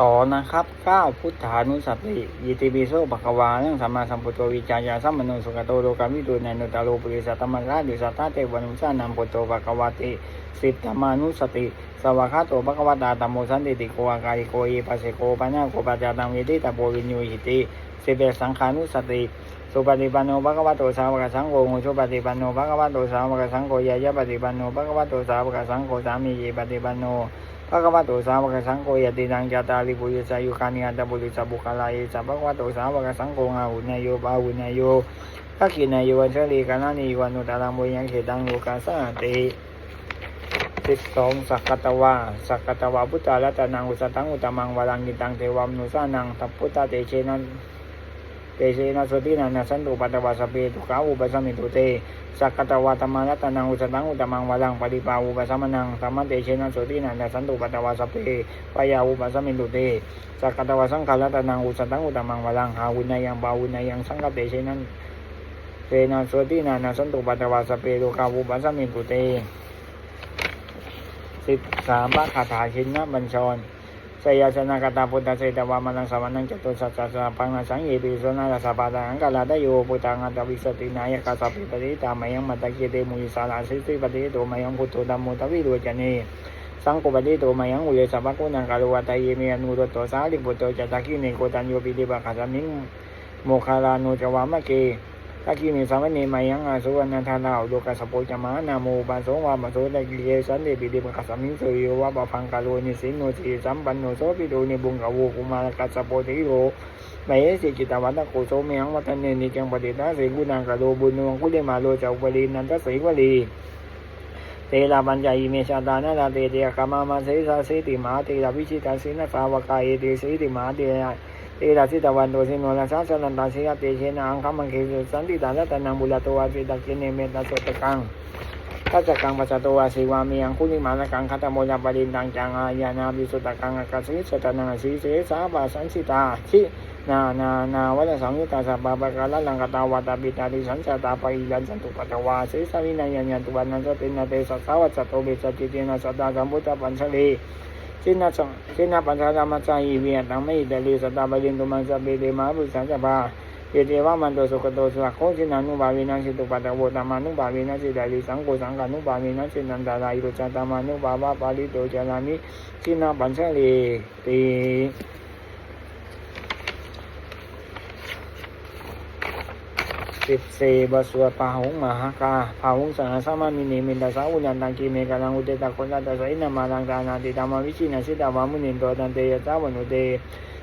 ต่อนะครับก้าวพุทธานุสติยิติปิโสภควานังสัมมาสัมพุทโธวิจายาสัมมโนสุขโตโลกามิตุนันโนตาโลปุริสัตมังราดิสัตตาเตวนุสานัมพุทโธภควาติสิทธมานุสติสวากาโตภควาตาตัมโมสันติติโกอาการิโกเอปัสเสโกปัญญาโกปัจจาตังเวทิตาโพวิญญูหิติสิเบสังขานุสติสุปฏิปันโนภควโตสาวกสังโฆโมชุปฏิปันโนภควโตสาวกสังโฆยายะปฏิปันโนภควโตสาวกสังโฆสามีเยปฏิปันโน พระกวาโตสาวกสังโฆยตินังจาตาลิปุยสายุคานิอันตบุริสบุคลายสัพพะวาโตสาวกสังโฆอาหุนายโยปาหุนายโยทักขินายโยวันเชลีกานานิวันนุตาลังบุญยังเขตังโลกาสาติสิบสองสักกตวาสักกตวาพุทธารัตนังอุสตังอุตมังวารังกิตังเทวามนุสานังทัพพุทธาเตเชนัน เตเชนะสตินันสันตุปัตตวาสเปตุขาอุปสมิตุเตสักกตวาตมานัตนังอุสตังอุตมังวาลังปฏิปาอุปสมนังธรรมเตเชนะโสตินันสันตุปัตตวาสเพปยาอุปสมมิตุเตสักกตวาสังขารัตนังอุสตังอุตมังวาลังหาวุนายังปาวุนายังสังฆเตเชนันเตนะโสตินันสันตุปัตตวาสเพโลกาอุปสมมิตุเตสิบสามพระคาถาชินนะบัญชร สยาชนะกตาพุทธเสตวามันังสวรรค์จตุสัจจะสัพพังนาสังเยปิสนาสัพพาตังกาลาได้โยปุตังอัตวิสตินายกาสัพพิปติตามยังมัตตะเกเตมุยสาราสิสิปฏิโตมายังพุทโธดัมมุตวิโรจเนสังโฆปฏิโตมายังอุเยสัพพะกุนังกาลวัตเยเมอนุรตโตสาลิปุตโตจตะกิเนโกตัญโยปิเดบะขัสมิงโมคาลานุจวามะเก ตะกี้นี่สามเณรมายังอาสุวรรณทานาอุโดกัสสะโปจามานาโมปัสโสวามาโสตะกิเยสันเดปิเดปะกัสสมิงโสโยวะปะพังกาโลนิสินโนสีสัมปันโนโสปิโดนิบุงกะโวกุมารกัสสะโปติโรไมเอสิจิตวัตโกโสเมหังวัตเนนิจังปฏิตาสิกุณังกะโลบุญนวงคุเดมาโลจาอุปรินันทสิวลีเตลาปัญจายเมชาตานาลาเตเตกามามาเสสาเสติมาเตลาวิชิตาสินาสาวกายเตเสติมาเต เตลาสิตวันโตสิโนลาสาสนันตาสิยเตเชนะอังคมังเคสุสันติตาลตนังบุลตัวสิตะกิเนเมตตาสตกังทัจกังปัสสตัวสิวามียังคุลิมาลกังคัตโมยาปรินตังจังอายานาบิสุตกังอากาศิสตนังสีเสสาบาสันสิตาชินานานาวัฏสังยุตตาสัพพะปะกาลลังกตาวาตาบิตาดิสันสตาปะอิลันสันตุปัตตวาเสสาวินายัญญตุวันนันสตินาเตสัสสาวัสสโตเบสจิตินาสตตาสัมพุทธปัญชลี စေနာဆောင်စေနာပန္သာသမစာယိဝိယဓမ္မေတလေသတပတိတုမံသပေတေမဟုသံသဘာေတေဝမန္တောသကတောသခောစိနာနုဘာဝေနစေတုပတဝတမနုဘာဝေနစေတလိသံကိုသံကနုဘာဝေနစေနန္ဒာရာယောဇာတမနုဘာဝပါဠိတောဇာနာမိစိနာပဉ္စလေတေ สิเดลีสังโฆสังกานุบาวงสินันตาลายุจตามานุบาบาปาลิโตจานามิสินาปัญชลีติสิบสี่บสวดพาหงมหากาพาหงสังสามามิเนมินตาสาวุญันตังกีเมกาลังอุเตตะคนตาตาสอินามาลังตานาติตามาวิชินาสิตาวามุนินโตตันเตยะตาวนุเต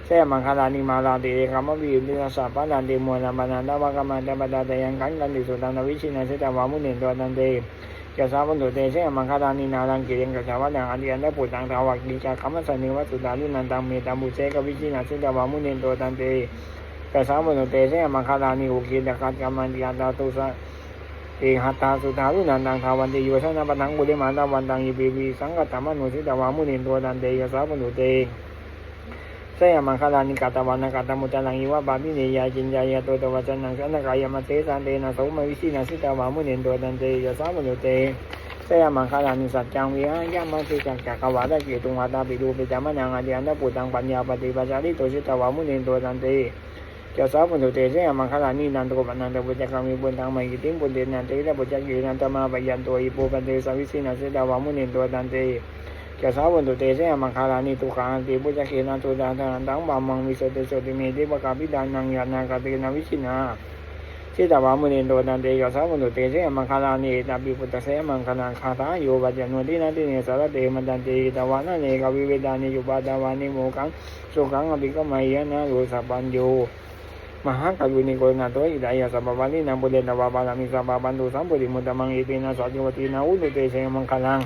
เสยมังคลานิมาลาติเอกามวิยุติสัพพะนันติมวลปานันตวากามันตปตาตยังขันกันติสุตันวิชินาสิตาวามุนินโตตันเตจะสาวันตุเตเสยมังคลานินาลังกิเรงกัจจวัตังอธิยันตปุตังทาวักดิจาคัมสันนิวัตุตาลุนันตังเมตัมบุเสกวิชินาสิตาวามุนินโตตันเต แต่สาวมนุษย์เตเสมังคลานิอุกิตกัจจมันติอันตาตุสะเอหัตตาสุทารุนันตังทาวันติโยชนะปนังบุริมาตาวันตังยิปิวิสังกัตตมนุสิตวามุนินตัวตันเตยสาวมนุษย์เตเสยมังคลานิกัตตวันนกัตตมุตตังอิวะบาปิเนยาจินยายาตัวตวัจนังสันนกายมัเตสันเตนะสมวิสินาสิตวามุนินตัวตันเตยสาวมนุษย์เตเสยมังคลานิสัจจังวิหายามัสิจักจักวาดะเกตุงวัตาปิรูปิจามันังอเดียนตปุตังปัญญาปฏิปัจจาริโตสิตวามุนินตัวตันเต จะสาวปุถุเตเสยมังคลานินันตโกปนันตบุญจักรมีบุญทางไม่กิติบุญเดนันเตระบุญจักรีนันตมาปยันตัวอิปุปันเตสวิสินาเสดาวามุนินตัวตันเตจะสาวปุถุเตเสยมังคลานิตุขังติบุญจักรีนันตุดาทานันตังบามังวิสติสติเมติปกาปิดานังยานากตินาวิชินาเสดาวามุนินตัวตันเตจะสาวปุถุเตเสยมังคลานิตาปิปุตตะเสยมังคลาคาถาโยบัจจโนตินาติเนสารเตมันตันเตตวานะเนกวิเวดานิยุปาดาวานิโมกังสุขังอภิกมัยยนะโรสัพพัญโย มหากรุณิโกนาโตอิดายาสัพพะลินังบุเดนะวาบาลามิสัพพะบันตุสัมปุริมุตมังอิตินะสัจวตินาอุตุเตเชมังคลัง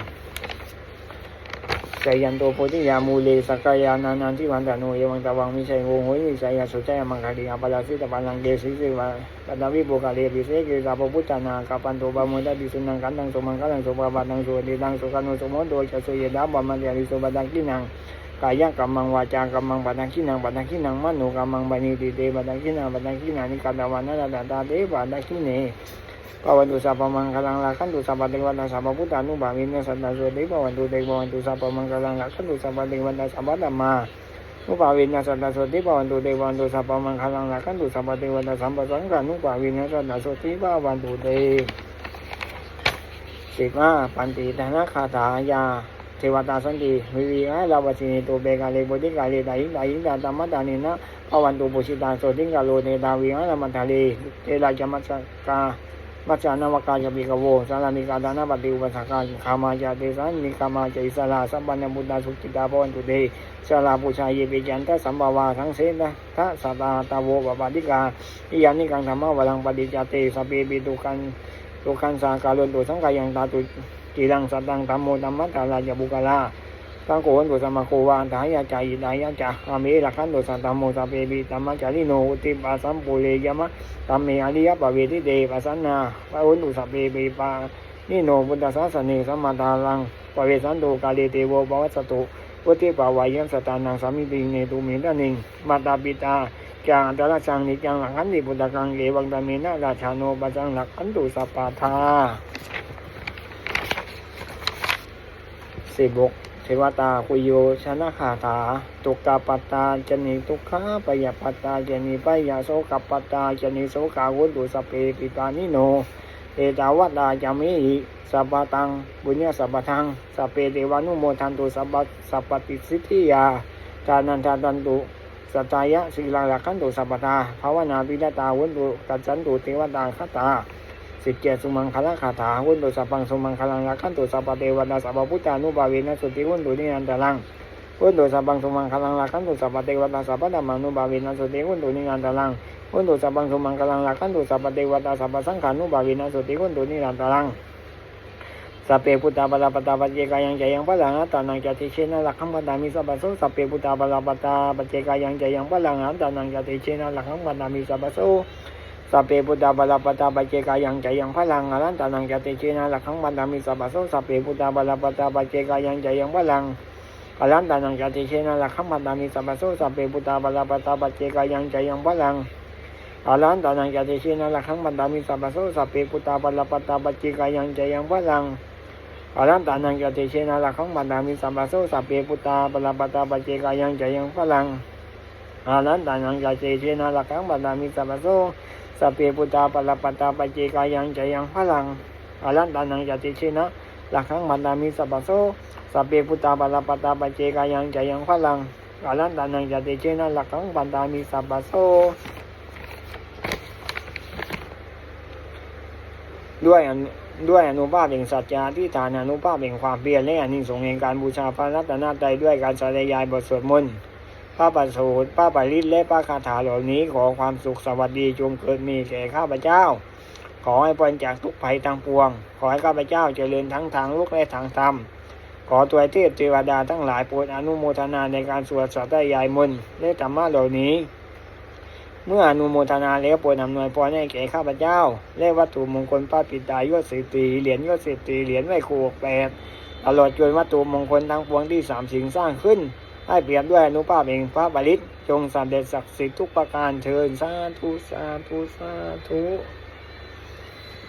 ใจยันโตโพธิยามูเลสกายานานันทิวันตานุเยวังตะวังมิชัยโงโหยิสายาสุใจมังคลีอาปลาสิตะปัลังเกสิสิวะปัตตวิปุกาเลปิเสกิสาปพุทธานาคาปันโตบามุตตะดิสุนังกันตังสุมังกัลังสุปะปัตังสุเดตังสุขันุสุโมโตจะสุเยดาบามันยาริสุบัตังกินัง กายังกัมมังวาจากัมมังปัญญินังปัญญินังมโนกัมมังบันิติเตปัญญินังปัญญินังนิกัตวานะตาตาเตปัญญิเนปวันตุสัพพมังคลังลักขันตุสัพพะเทวตาสัพพพุทธานุบาวินสัตตาสุเตปวันตุเตปวันตุสัพพมังคลังลักขันตุสัพพะเทวตาสัพพธรรมานุปาวินาสัตตโสติภวันตุเตวันตุสัพพมังคลังลักขันตุสัพพเทวันตาสัมปสังกันุปาวินาสัตตโสติภวันตุเตสิบห้าปันติธนาคาถายา เทวตาสันติวิริยะลาวสินิโตเบกาเลบุติกาเลตายิตายิตาธรรมตานินะภวันตุปุชิตาโสติงกาโลเนตาวิหารมันทะเลเทราจมัสกามัจจานวกาจะมีกโวสารามิกาดานาปฏิอุปสการขามาจาเตสันนิกามาจอิสลาสัมปันนบุตตาสุจิตาพวันตุเตสลาปุชายเยปิจันทสัมบาวาทั้งเสนะทะสัตตาตาโวปปาติกาอิยานิกังธรรมะวลังปฏิจเตสเปปิตุกันตุกันสากาลนตุสังกายังตาตุ กีรังสัตตังธรรมโมธรรมะตาลายบุกาลาตังโกนตุสัมมาโควาตายาจายิตายาจาอามิลักขันตุสัตตมโมสัพเพปิตัมมะจาริโนุติปัสสัมปุเรยมะตัมเมอริยปะเวทิเตปัสสนาปะอุนตุสัพเพปิปานิโนบุตตสาสเนสัมมาตาลังปะเวสันตุกาเลเตโวภวสตุอุติปาวายันสตานังสามิติเนตุเมตะนิงมาตาปิตาจางอันตระชังนิจังหลักขันติปุตตะกังเอวังตะเมนะราชาโนปัจจังหลักขันตุสัพปาทา สิบกเทวตาคุยโยชนะขาถาตุกกาปตาจนิทุกขาปยาปตาจนิปยาโสกปตาจนิโสกาวุตุสเพปิตานิโนเอตาวัตาจามิหิสัพตังบุญญาสัพทังสัพเพเทวานุโมทันตุสัพสัพติสิทธิยาทานันทาตันตุสัตายะสิลาลักขันตุสัพพตาภาวนาปิดตาวุตุกัจจันตุเทวตาคตา สิเกสุมังคละคาถาวุนตุสัพพังสุมังคลังรักขันตุสัพพเทวตาสัพพุทธานุภาเวนะสุติวุนตุนิยันตรังวุนตุสัพพังสุมังคลังรักขันตุสัพพเทวตาสัพพธรรมานุภาเวนะสุติวุนตุนิยันตรังวุนตุสัพพังสุมังคลังรักขันตุสัพพเทวตาสัพพสังขานุภาเวนะสุติวุนตุนิยันตรังสัพเพพุทธาบาลปตาปัจเจกายังใจยังพลังอัตตานังจติเชนะลักขังปตามิสัพพะโสสัพเพพุทธาบาลปตาปัจเจกายังใจยังพลังอัตตานังจติเชนะลักขังปตามิสัพพะโส สัพเพพุทธาบาลปตาปัจเจกายังใจยังพลังอรันตานังจติเชนะลักขังบันดามิสัพพะโสสัพเพพุทธาบาลปตาปัจเจกายังใจยังพลังอรันตานังจติเชนะลักขังบันดามิสัพพะโสสัพเพพุทธาบาลปตาปัจเจกายังใจยังพลังอรันตานังจติเชนะลักขังบันดามิสัพพะโสสัพเพพุทธาบาลปตาปัจเจกายังใจยังพลังอรันตานังจติเชนะลักขังบันดามิสัพพะโสสัพเพพุทธาบาลปตาปัจเจกายังใจยังพลังอรันตานังจติเชนะลักขังบันดามิสัพพะโส สัพเพพุทธาปะละปตตาปเจกายังใจยังพลังอรันตานังจติเชนะลักขังมันดามิสัพพะโสสัพเพพุทธาปะละปตตาปเจกายังใจยังพลังอรันตานังจติเชนะลักขังมันดามิสัพพะโสด้วยอนุด้วยอนุภาพแห่งสัจจะที่ฐานอนุภาพแห่งความเพียรและอนิสงส์แห่งการบูชาพระรัตนตรัยด้วยการสาธยายบทสวดมนต์ พระปัสสูตรพระปริตและพระคาถาเหล่านี้ขอความสุขสวัสดีจงเกิดมีแก่ข้าพเจ้า ขอให้พ้นจากทุกภัยทางปวง ขอให้ข้าพเจ้าเจริญทั้งทางโลกและทางธรรม ขอตัวเทพเทวดาทั้งหลายโปรดอนุโมทนาในการสวดสัตยายมนและธรรมะเหล่านี้ เมื่ออนุโมทนาแล้วโปรดอำหน่วยพรให้แก่ข้าพเจ้า และวัตถุมงคลพระปิตายศสิทธิเหรียญยศสิทธิเหรียญไว้ครูอกแปดตลอดจนวัตถุมงคลทั้งปวงที่สามสิ่งสร้างขึ้น ให้เปรียบด้วยอนุภาพแห่งพระบริตจงสำเร็จศักดิ์สิทธิ์ทุกประการเชิญสาธุสาธุสาธุ